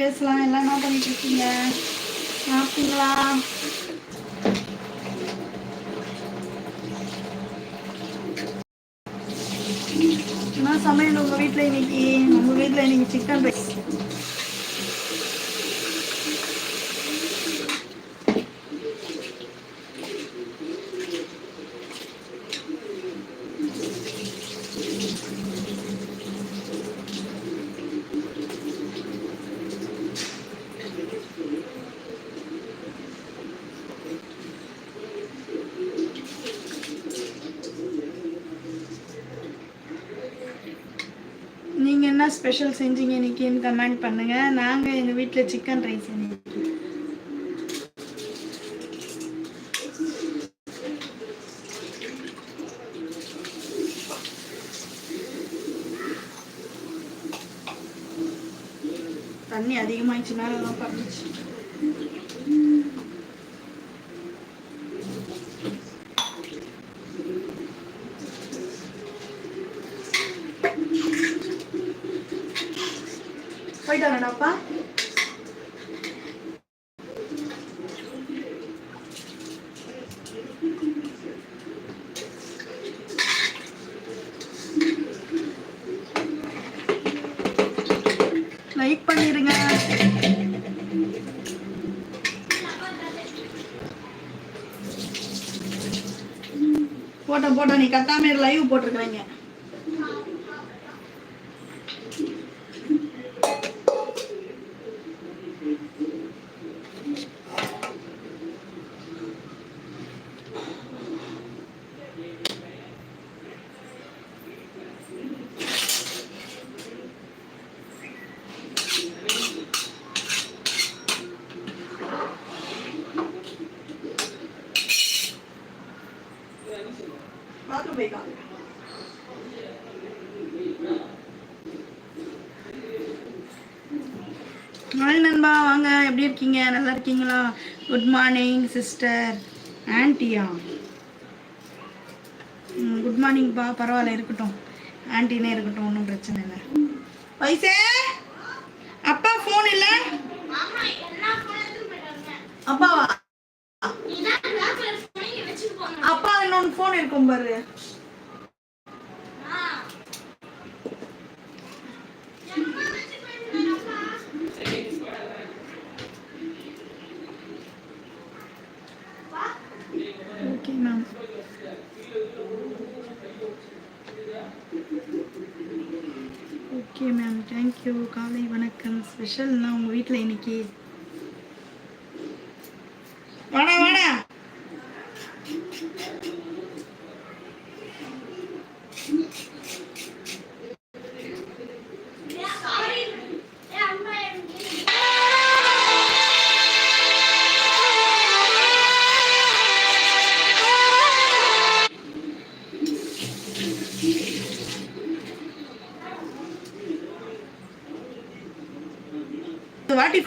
பேசலாம். எல்லாம் என்ன பண்ணிட்டு இருக்கீங்க சாப்பிட்டீங்களா? என்ன சமையல் உங்க வீட்டில் இன்னைக்கு? உங்க வீட்டில் இன்னைக்கு சிக்கன் ரைஸ் நீங்க செஞ்சீங்க இன்னைக்குன்னு கமெண்ட் பண்ணுங்க. நாங்க எங்க வீட்டில் சிக்கன் ரைஸ் இன்னைக்கு தண்ணி அதிகமாயிடுச்சு மேலே பண்ணிச்சு போயிட்டாங்கடாப்பா லைக் பண்ணிருங்க போட்டோம் போட்டோம். நீ கத்தாம லைவ் போட்டிருக்கிறீங்க பாத்ரூம் போய்க்காங்க ஹாய் நண்பா வாங்க எப்படி இருக்கீங்க நல்லா இருக்கீங்களா குட் மார்னிங் சிஸ்டர் ஆன்ட்டியா குட் மார்னிங்ப்பா பரவாயில்ல இருக்கட்டும். ஆன்ட்டினே இருக்கட்டும் ஒன்றும் பிரச்சனை இல்லை. வயசே? அப்பா ஃபோன் இல்லை? அப்பாவா? அப்பா இன்னொன்று ஃபோன் இருக்கும் பாரு.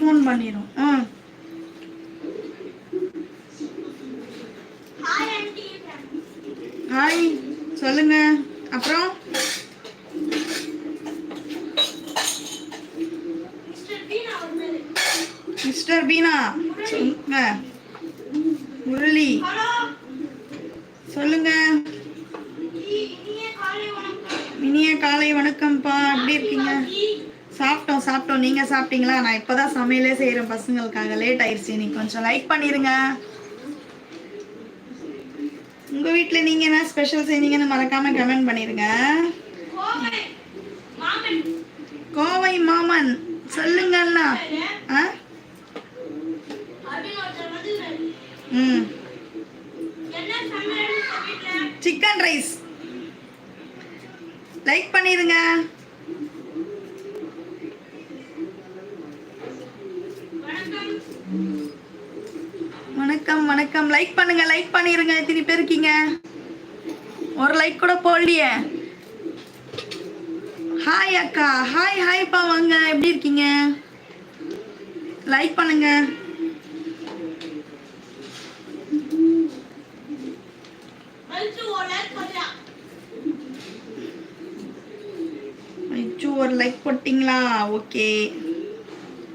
ஃபோன் பண்ணிடும் ஆ ஹாய் சொல்லுங்க அப்புறம் மிஸ்டர் பீனா சொல்லுங்க முரளி சொல்லுங்க இனிய காலை வணக்கம்ப்பா எப்படி இருக்கீங்க சாப்பிட்டோம் சாப்பிட்டோம் நீங்க நான் இப்பதான் சமையலே செய்யறேன் பசங்களுக்காக. லேட் ஆயிடுச்சு இன்னைக்கு கொஞ்சம் லைக் பண்ணிருங்க. உங்க வீட்டுல நீங்க என்ன ஸ்பெஷல் செஞ்சீங்கன்னு மறக்காம கமெண்ட் பண்ணிருங்க. கோவை மாமன். சொல்லுங்க அண்ணா. ஆ? ம். சிக்கன் ரைஸ் லைக் பண்ணிருங்க. வணக்கம் வணக்கம். லைக் பண்ணுங்க லைக் பண்ணிருங்க. எத்தனை பேர் இருக்கீங்க. ஒரு லைக் கூட போடலையே. ஹாய் அக்கா. ஹாய் ஹாய்ப்பா வாங்க. எப்படி இருக்கீங்க? லைக் பண்ணுங்க. ஒரு லைக் போட்டிங்களா? ஓகே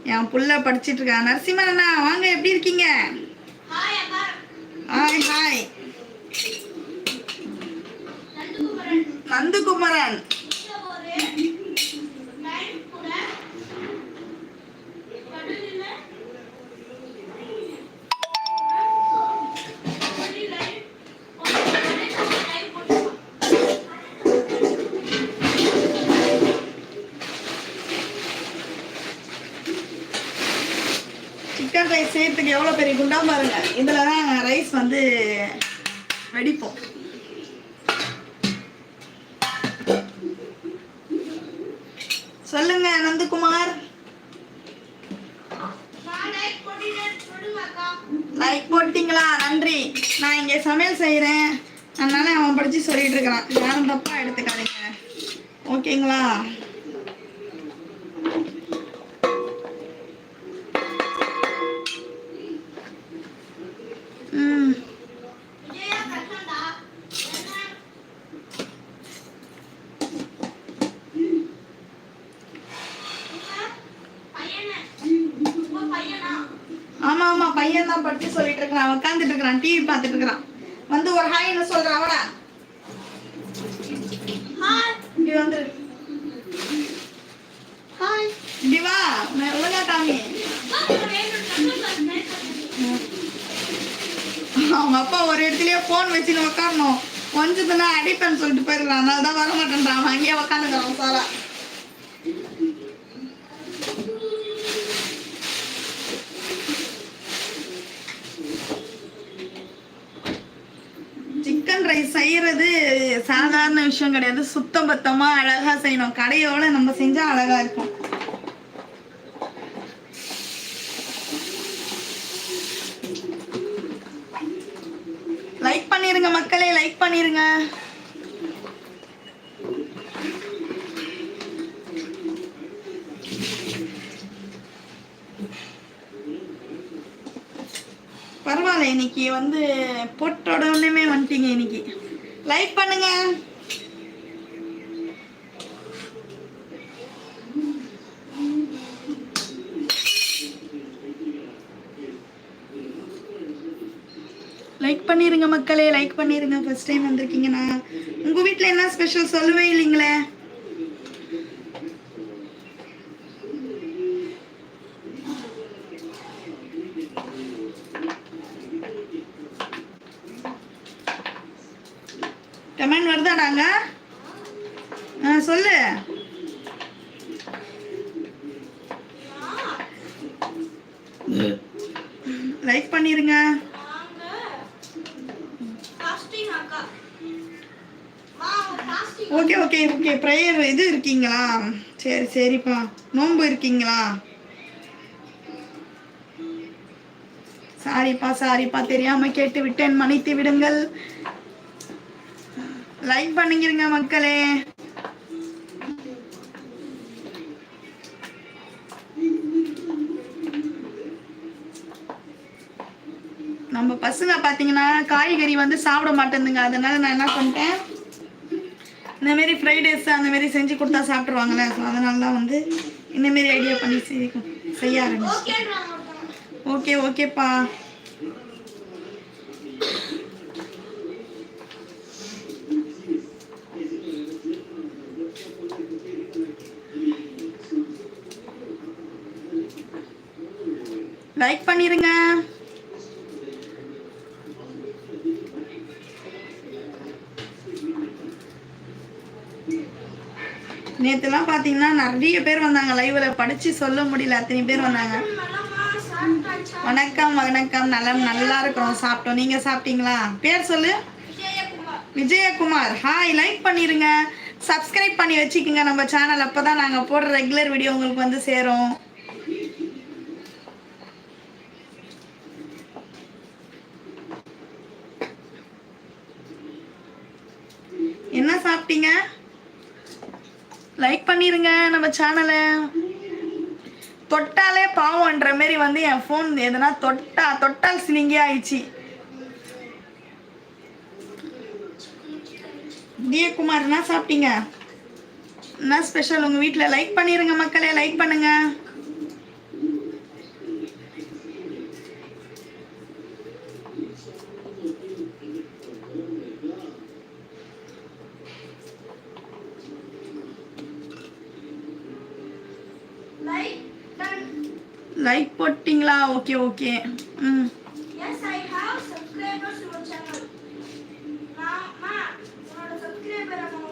என் புள்ள படிச்சிட்டு இருக்கா. நரசிம்மன் அண்ணா வாங்க. எப்படி இருக்கீங்க? Hi hi Nandhukumaran chicken rice செய்யறதுக்கு எவ்வளோ பெரிய குண்டா பாருங்க இதில் தான் ரைஸ் வந்து வெடிப்போம். சொல்லுங்க நந்தகுமார் லைக் போட்டீங்களா? நன்றி. நான் இங்கே சமையல் செய்கிறேன் அதனால அவன் படித்து சொல்லிட்டு இருக்கிறான். யாரும் தப்பா எடுத்துக்காதீங்க. ஓகேங்களா ம் ஆமா ஆமா பையன் தான் படுத்து சொல்லிட்டு இருக்கிறான் உட்காந்துட்டு இருக்கிறான் டிவி பார்த்துட்டு இருக்கிறான் வந்து ஒரு ஹாய்னு சொல்றான் அவனா இப்படி வந்துரு ஹாய் வா. நான் காமி அவங்க அப்பா ஒரு இடத்துலயே போன் வச்சுன்னு உட்காரணும் கொஞ்சத்துல அடிப்பேன்னு சொல்லிட்டு போயிருக்கான் அதனால தான் வர மாட்டேன்றான் அங்கேயே உட்காந்துக்கிறான் சாரா சிக்கன் ரைஸ் செய்யறது சாதாரண விஷயம் கிடையாது. சுத்தம் பத்தமா அழகா செய்யணும். கடையோட நம்ம செஞ்சா அழகா இருக்கும். லைக் பண்ணிருங்க மக்களே லைக் பண்ணிருங்க. பரவாயில்ல இன்னைக்கு வந்து பொட்டோட ஒண்ணுமே வந்துட்டீங்க இன்னைக்கு. லைக் பண்ணுங்க லைக் பண்ணிருங்க மக்களே லைக் பண்ணிருங்க. ஃபர்ஸ்ட் டைம் வந்திருக்கீங்கன்னா உங்க வீட்ல என்ன ஸ்பெஷல் சொல்லவே இல்லைங்களே? கமெண்ட் வருதாடாங்க ஆ சொல்லு. லைக் பண்ணிருங்க. ஓகே ஓகே ஓகே ப்ரேயர் இது இருக்கீங்களா? சரி சரிப்பா. நோன்பு இருக்கீங்களா? சாரிப்பா சாரிப்பா தெரியாம கேட்டு விட்டேன். மன்னித்து விடுங்கள். லைக் பண்ணிக்கிறங்க மக்களே. நம்ம பசங்க பாத்தீங்கன்னா காய்கறி வந்து சாப்பிட மாட்டேங்குதுங்க அதனால நான் என்ன பண்ணிட்டேன்? இந்த மாரி ஃப்ரைட் ரைஸ் அந்த மாரி செஞ்சு கொடுத்தா சாப்பிட்ருவாங்களே ஸோ அதனால தான் வந்து இந்த மாரி ஐடியா பண்ணி செய் செய்ய ஆரம்பிச்சு ஓகே ஓகேப்பா லைக் பண்ணிருங்க. நேற்றுலாம் பாத்தீங்கன்னா நிறைய பேர் வந்தாங்க லைவ்ல படிச்சு சொல்ல முடியல. அத்தனை பேர் வந்தாங்க. வணக்கம் வணக்கம். நலம் நல்லா இருக்கிறோம். சாப்பிட்டோம். நீங்க சாப்பிட்டீங்களா? பேர் சொல்லு. விஜயகுமார். ஹாய் லைக் பண்ணிருங்க. சப்ஸ்கிரைப் பண்ணி வச்சுக்கோங்க நம்ம சேனல் அப்பதான் நாங்க போடுற ரெகுலர் வீடியோ உங்களுக்கு வந்து சேரும். என்ன சாப்பிட்டீங்க? லைக் பண்ணிருங்க நம்ம சேனலை தொட்டாலே பாவம்ன்ற மாரி வந்து என் ஃபோன் எதனா தொட்டா தொட்டால் சினிங்கே ஆயிடுச்சு. தியகுமார் என்ன சாப்பிட்டீங்க? என்ன ஸ்பெஷல் உங்கள் வீட்டில் லைக் பண்ணிடுங்க மக்களே லைக் பண்ணுங்கள் Done. லைக் போட்டிங்களா ஓகே ஓகே ம் Yes, I have subscribers to your channel. நான் மா உன்னோட subscriber amount.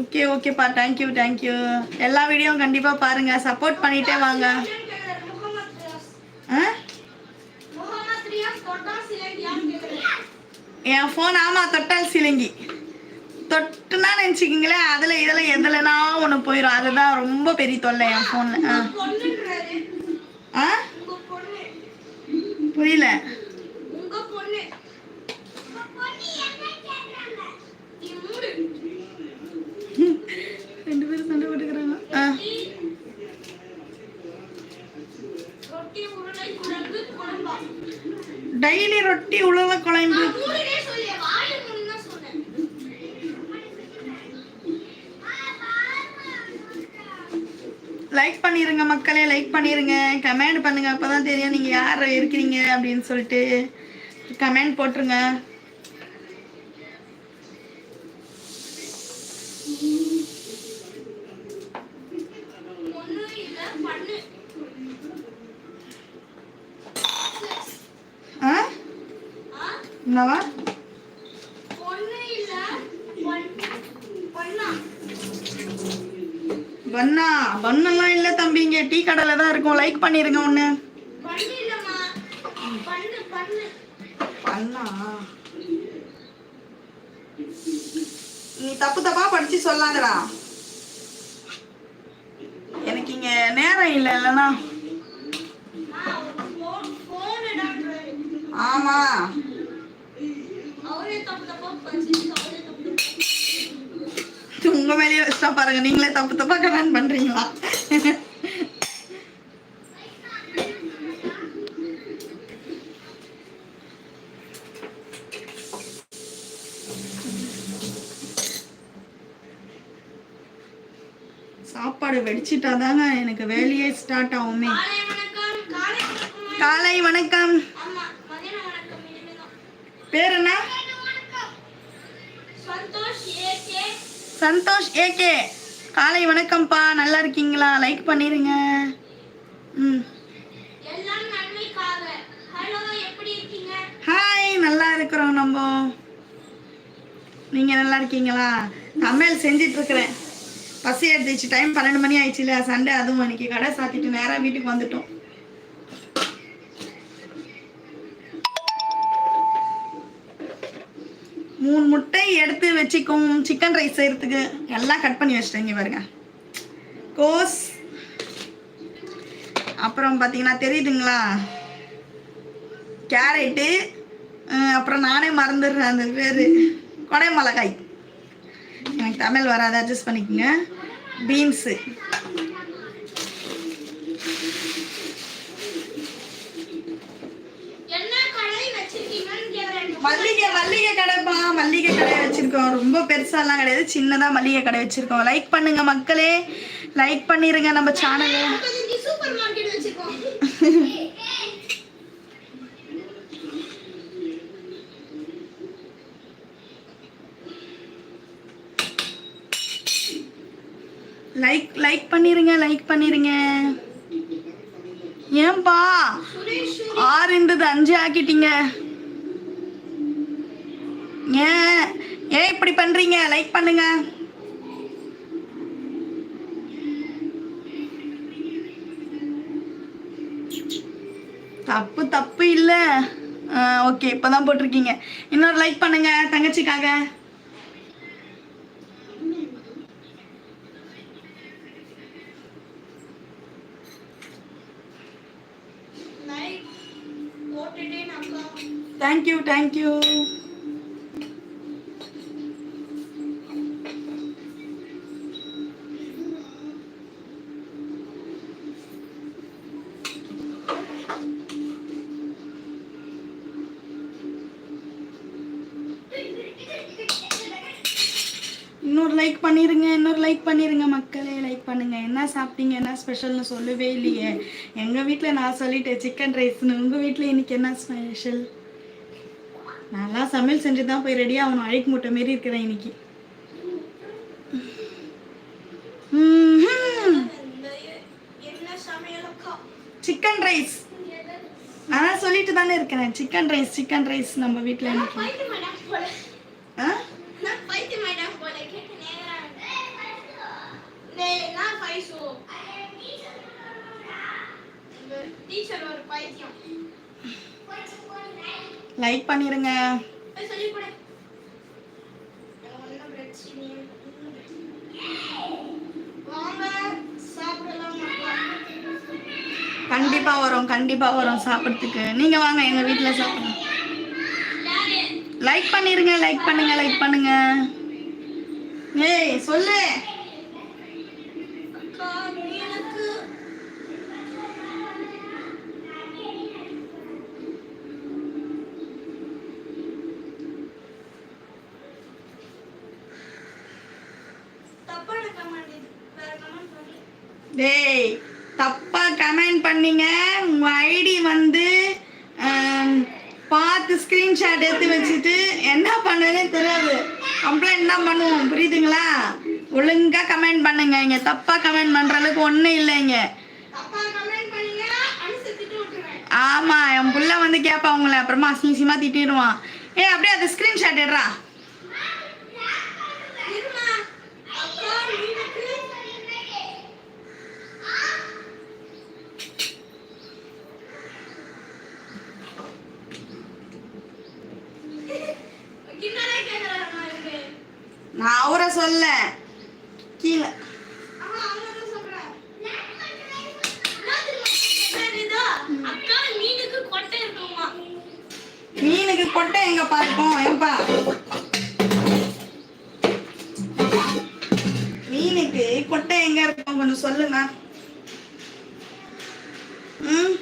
ஓகே ஓகேப்பா தேங்க்யூ தேங்க்யூ எல்லா வீடியோவும் கண்டிப்பாக பாருங்கள் சப்போர்ட் பண்ணிகிட்டே வாங்க. என் ஃபோன் ஆமாம் தொட்டால் சிலங்கி. தொட்டுனா நினச்சிக்கிங்களேன் அதில் இதில் எதுலனா ஒன்று போயிடும் அதுதான் ரொம்ப பெரிய தொல்லை என் ஃபோனில் ஆ. ஆ உங்க பொண்ணு. புரியல உங்க பொண்ணு. உங்க பொண்ணு என்ன கேக்குறாங்க? நீ மூடு. ரெண்டு பேரும் சண்டை போட்டுக்கிறாங்க. டெய்லி ரொட்டி உழவ குழம்பு நான் மூணுனே சொல்லி வாயை மூடுன்னு தான் சொன்னேன் லைக் பண்ணிருங்க மக்களே லைக் பண்ணிருங்க. கமெண்ட் பண்ணுங்க அப்பதான் தெரியும் நீங்க யார் இருக்கிறீங்க அப்படின்னு சொல்லிட்டு. கமெண்ட் போட்டுருங்க ஒண்ணு இல்ல பண்ணு ஆ ஆ என்னவா ஒண்ணு இல்ல பண்- பண்ணா பன்னா பன்னெல்லாம் இல்லை தம்பி இங்கே டீ கடையில் பண்ணிருங்க ஒன்று பண்ணு நீ தப்பு தப்பா படிச்சு சொல்லாதடா. எனக்கு இங்க நேரம் இல்லை இல்லைன்னா ஆமா. உங்க மேலேயே வச்சுட்டா பாருங்க. நீங்களே தப்பு தப்பா கமெண்ட் பண்றீங்களா? சாப்பாடு வெடிச்சிட்டாதாங்க. எனக்கு வேலையே ஸ்டார்ட் ஆகுமே. காலை வணக்கம். பேர் என்ன சந்தோஷ் ஏகே. காலை வணக்கம்ப்பா. நல்லா இருக்கீங்களா? லைக் பண்ணிருங்க. ம். ஹாய் நல்லா இருக்கிறோம் நம்ம. நீங்க நல்லா இருக்கீங்களா? சமையல் செஞ்சிட்டு இருக்கிறேன். பசி எடுத்துச்சு டைம் பன்னெண்டு மணி ஆயிடுச்சுல சண்டே அதுவும் இன்னைக்கு கடை சாத்திட்டு நேரா வீட்டுக்கு வந்துட்டோம். மூணு முட்டை எடுத்து வச்சுக்கும் சிக்கன் ரைஸ் செய்யறதுக்கு எல்லாம் கட் பண்ணி வச்சிட்டேங்க பாருங்க. கோஸ். அப்புறம் பார்த்தீங்கன்னா தெரியுதுங்களா? கேரட்டு அப்புறம் நானே மறந்துடுறேன் அந்த பேர். கொடை மிளகாய். தமிழ் வராது அட்ஜஸ்ட் பண்ணிக்கோங்க. பீன்ஸு மல்லிகை மல்லிகை கடைப்பா மல்லிகை கடை வச்சிருக்கோம். ரொம்ப பெருசாலாம் கிடையாது சின்னதாக மல்லிகை கடை வச்சிருக்கோம். லைக் பண்ணுங்க மக்களே. லைக் பண்ணிருங்க நம்ம சேனலை லைக் பண்ணிருங்க லைக் பண்ணிருங்க. ஏன்பா? சுரேஷ் ஆறு இருந்தது அஞ்சு ஆக்கிட்டீங்க. ஏன் ஏன் இப்படி பண்றீங்க? லைக் பண்ணுங்க. தப்பு தப்பு இல்லை. ஓகே இப்போதான் போட்டிருக்கீங்க. இன்னொரு லைக் பண்ணுங்க தங்கச்சிக்காக லைக் போட்டுட்டேன் அக்கா தேங்க்யூ தேங்க்யூ இன்னொரு லைக் பண்ணிருங்க இன்னொரு லைக் பண்ணிருங்க மக்களே லைக் பண்ணுங்க. என்ன சாப்பிட்டீங்க என்ன ஸ்பெஷல்னு சொல்லவே இல்லையே. எங்க வீட்டில் நான் சொல்லிட்டேன் சிக்கன் ரைஸ்னு உங்க வீட்டில் இன்னைக்கு என்ன ஸ்பெஷல் நல்லா சமையல் செஞ்சு தான் போய் ரெடி ஆகணும் அழைக்கு மூட்டை மாரி இருக்கிறேன் இன்னைக்கு. சிக்கன் ரைஸ் நான் சொல்லிட்டு தானே இருக்கிறேன் சிக்கன் ரைஸ் சிக்கன் ரைஸ் நம்ம வீட்டில் நான் இன்னைக்கு. பைத்தியம் மேடம் போல ஆ நான் பைத்தியம் மேடம் போல கேட்டு டேய் நான் பைசோ டீச்சர் ஒரு பைத்தியம் லைக் பண்ணிருங்க. கண்டிப்பா வரும் கண்டிப்பா வரும் சாப்பிட்றதுக்கு. நீங்க வாங்க எங்க வீட்டில் சாப்பிடலாம். லைக் பண்ணிருங்க லைக் பண்ணுங்க லைக் பண்ணுங்க. ஏய் சொல்லு அக்கா எனக்கு தப்பான கமெண்ட் இது வேற கமெண்ட் பண்ணு டேய் தப்பா கமெண்ட் பண்ணீங்க. உங்க ஐடி வந்து பார்த்து ஸ்கிரீன்ஷாட் எடுத்து வச்சுட்டு என்ன பண்ணுன்னு தெரியாது. கம்ப்ளைண்ட் தான் பண்ணுவோம் புரியுதுங்களா? ஒழுங்கா கமெண்ட் பண்ணுங்க. இங்க தப்பா கமெண்ட் பண்ற அளவுக்கு ஒன்றும் இல்லைங்க. ஆமா என் புள்ள வந்து கேட்பா உங்களை. அப்புறமா அசிங்கமா திட்டிடுவான். ஏ அப்படியே அது ஸ்கிரீன்ஷாட் எடுறா. நான் அவரை சொல்ல கீழே. மீனுக்கு கொட்டை எங்க பார்ப்போம்? ஏப்பா மீனுக்கு கொட்டை எங்க இருக்கும்? கொஞ்சம் சொல்லுங்க. ம்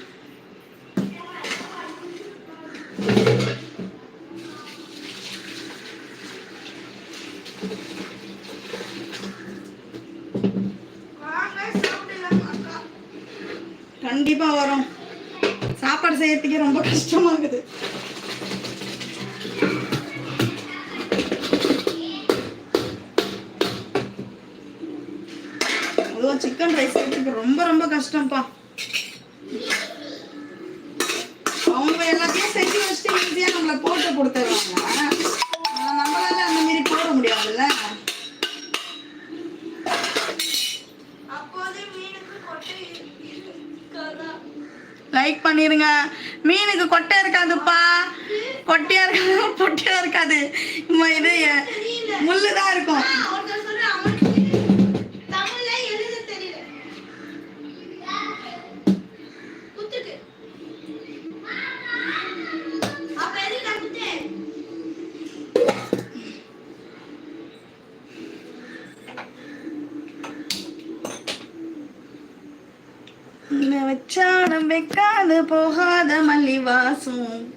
வாங்க சாப்பிடலாம் அக்கா கண்டிப்பா வரும் சாப்பாடு செய்யறதுக்கே ரொம்ப கஷ்டமாகுது. அதுவும் சிக்கன் ரைஸ் ரொம்ப ரொம்ப கஷ்டம்ப்பா. அவங்க எல்லாத்தையும் செஞ்சு வச்சுட்டு ஈஸியா நம்மள போட்டு கொடுத்துருவாங்க நம்மளால அந்த மாதிரி போட முடியாதுல்ல? லைக் பண்ணிருங்க. மீனுக்கு கொட்டை இருக்காதுப்பா. கொட்டையா இருக்காது பொட்டியா இருக்காது. இது முள்ளுதான் இருக்கும். வச்சாலும் வைக்காது போகாத மல்லிவாசம்.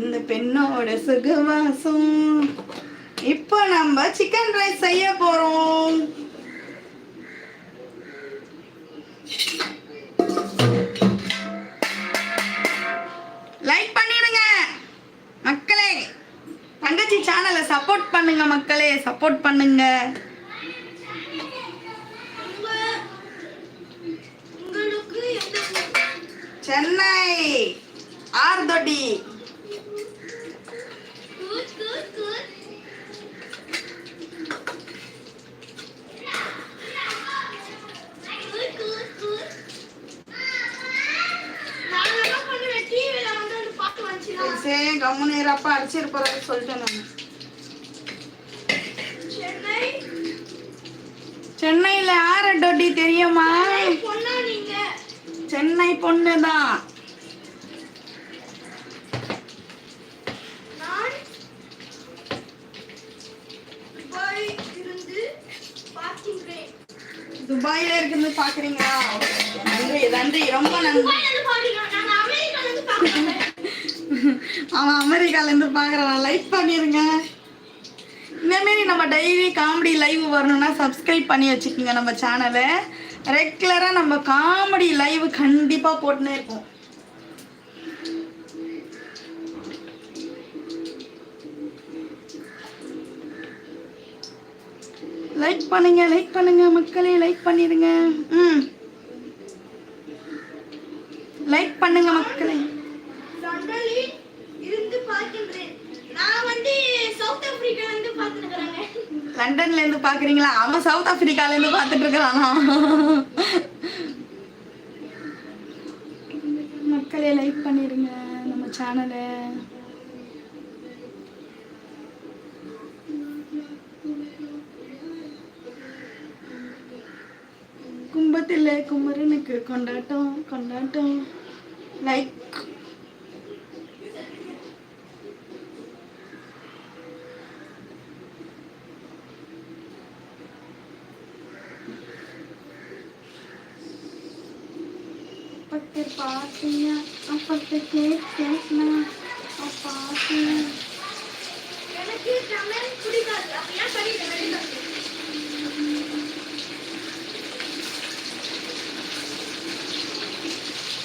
இந்த பெண்ணோட சுகவாசம். இப்போ நம்ம சிக்கன் ரைஸ் செய்ய போறோம். லைக் பண்ணிடுங்க. மக்களே தங்கச்சி சேனலை சப்போர்ட் பண்ணுங்க மக்களே சப்போர்ட் பண்ணுங்க உங்க உங்களுக்கு எந்த ஊர்? சென்னை ஆர்தொடி கூத், கூத், கூத். கூத், கூத், கூத். நான் என்ன பண்ணுவேன்? TV ல வந்து அந்த பாட்டு வந்துச்சுன்னா, சரி கம்முன்னு இருப்பா சொல்லிட்டேன் நான். சென்னை சென்னையில ஆரடொடி தெரியுமா? பொண்ணா நீங்க? சென்னை பொண்ணு தான் நான் துபாய் இருந்து பார்க்கின்றேன் துபாயில இருக்குது பாக்குறீங்களா? நன்றி நன்றி. ரொம்ப நன்றி. அவன் அமெரிக்கால இருந்து பாக்குறான் லைக் பண்ணிருங்க. இந்த மாரி நம்ம டெய்லி காமெடி லைவ் வரணும்னா சப்ஸ்கிரைப் பண்ணி வச்சுக்கோங்க நம்ம சேனலை ரெகுலராக நம்ம காமெடி லைவ் கண்டிப்பாக போட்டுனே இருப்போம். லைக் பண்ணுங்க லைக் பண்ணுங்க மக்களே லைக் பண்ணிடுங்க. ம். லைக் பண்ணுங்க மக்களே. இருந்து பார்க்கின்றேன். நான் வந்து சவுத் ஆப்பிரிக்கா இருந்து பார்த்துருக்குறேங்க லண்டன்ல இருந்து பாக்குறீங்களா அவன் சவுத் ஆப்பிரிக்கால இருந்து பார்த்துட்டு இருக்கிறானா மக்களே லைக் பண்ணிருங்க நம்ம சேனலை கும்பத்தில் குமரனுக்கு கொண்டாட்டம் கொண்டாட்டம் லைக் அப்பத்து பாத்தீங்க அப்பத்து கேக் கேட்னா பாத்தீங்க எனக்கு தமிழ் பிடிக்காது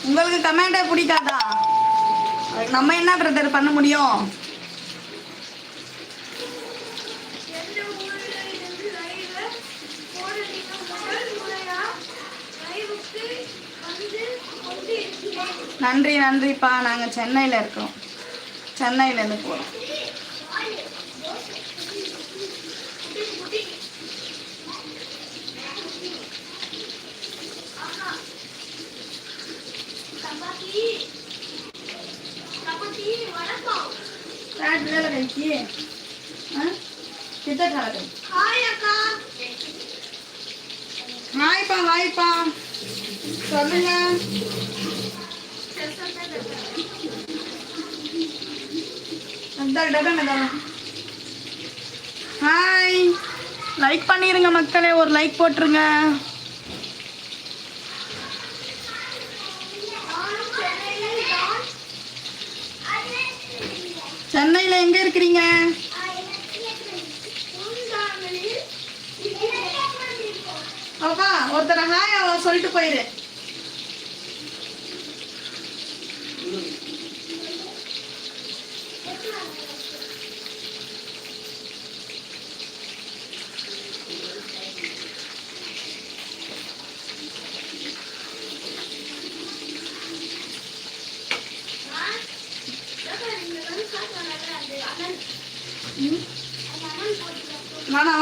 உங்களுக்கு கமெண்டே பிடிக்காதா? நம்ம என்ன பிரதர் பண்ண முடியும்? நன்றி நன்றிப்பா. நாங்கள் சென்னையில் இருக்கோம். சென்னையிலேருந்து போகிறோம் ஹாய்ப்பா ஹாய்ப்பா சொல்லுங்க. அந்த டப்பா மேடம் ஹாய் லைக் பண்ணிடுங்க மக்களே ஒரு லைக் போட்டுருங்க. சென்னையில் எங்கே இருக்கிறீங்க? அப்பா ஒருத்தர் ஹாய் அவ சொல்லிட்டு போயிரு நான் அக்கா, நீங்க வந்து காசு வாங்காத அந்த அண்ணன் அந்த அண்ணன் போட்டுருக்கோம் வேணா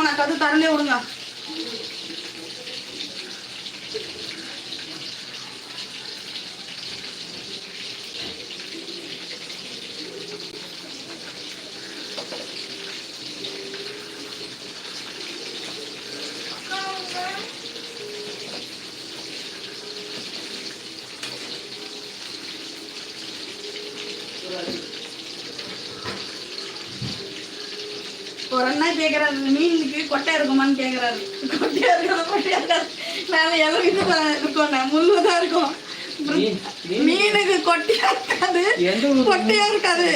அவனை கது தரலே விடுங்க அக்கா ஒரு அண்ணா கேட்குறாரு மீனுக்கு கொட்டை இருக்குமான்னு கேட்குறாரு கொட்டையா இருக்காது? கொட்டையா இருக்காது நான் எல்லாம் இது இருக்கும் முள்ளு தான் இருக்கும். மீன், மீன். மீனுக்கு கொட்டையா இருக்காது? கொட்டையா இருக்காது.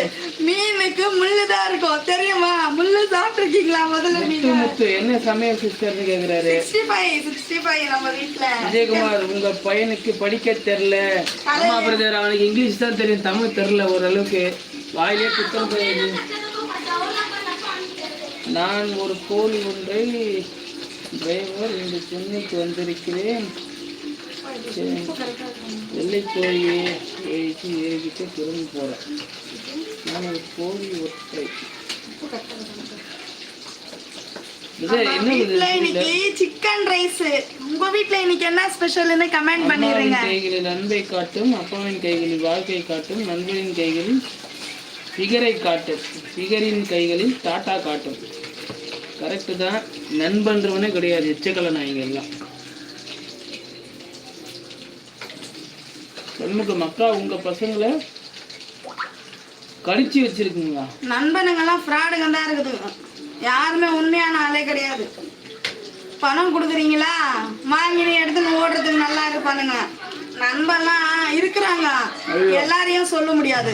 மீனுக்கு முள்ளு தான் இருக்கும். தெரியுமா? முள்ளு சாப்பிட்டுருக்கீங்களா முதல்ல முத்து நீங்க முத்து என்ன சமையல் சிஸ்டர்னு கேக்குறாரு? சிக்ஸ்டி ஃபைவ் சிக்ஸ்டி ஃபைவ் நம்ம வீட்டில் விஜயகுமார் உங்க பையனுக்கு படிக்க தெரியல. ஆமா பிரதர் அவனுக்கு இங்கிலீஷ் தான் தெரியும் தமிழ் தெரியல ஓரளவுக்கு. வாயிலே குத்தம் போயிடுது. நான் ஒரு கோழி ஒன்றை டிரைவர் இந்த சென்னைக்கு வந்திருக்கிறேன். வெள்ளை கோழியை ஏறிட்டு ஏறிக்கிட்டு திரும்பி போறேன். நான் ஒரு கோழி ஒற்றை. சிக்கன் ரைஸ் உங்க வீட்ல இன்னைக்கு என்ன ஸ்பெஷல்னு கமெண்ட் அம்மாவின் கைகளில் அன்பை காட்டும் அப்பாவின் கைகளில் வாழ்க்கை காட்டும் நண்பரின் கைகளில் ஃபிகரை காட்டும் ஃபிகரின் கைகளில் டாட்டா காட்டும். கரெக்டு தான். நண்பன்றவனே கிடையாது. எச்சக்கலை நாய்ங்க எல்லாம். சண்முக மக்கா உங்க பசங்களை கடிச்சு வச்சிருக்குங்களா? நண்பனுங்கெல்லாம் ஃப்ராடுங்க தான் இருக்குது. யாருமே உண்மையான ஆளே கிடையாது. பணம் கொடுக்குறீங்களா? வாங்கி நீ எடுத்துன்னு ஓடுறதுக்கு நல்லா இருப்பானுங்க. நண்பன்லாம் இருக்கிறாங்க. எல்லாரையும் சொல்ல முடியாது.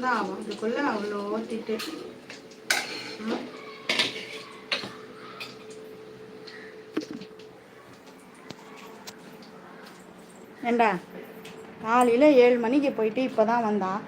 தான் ஆகும் லைட்டாக அவ்வளோ திட்டு ஏண்டா? காலையில் ஏழு மணிக்கு போயிட்டு இப்போ தான் வந்தான்.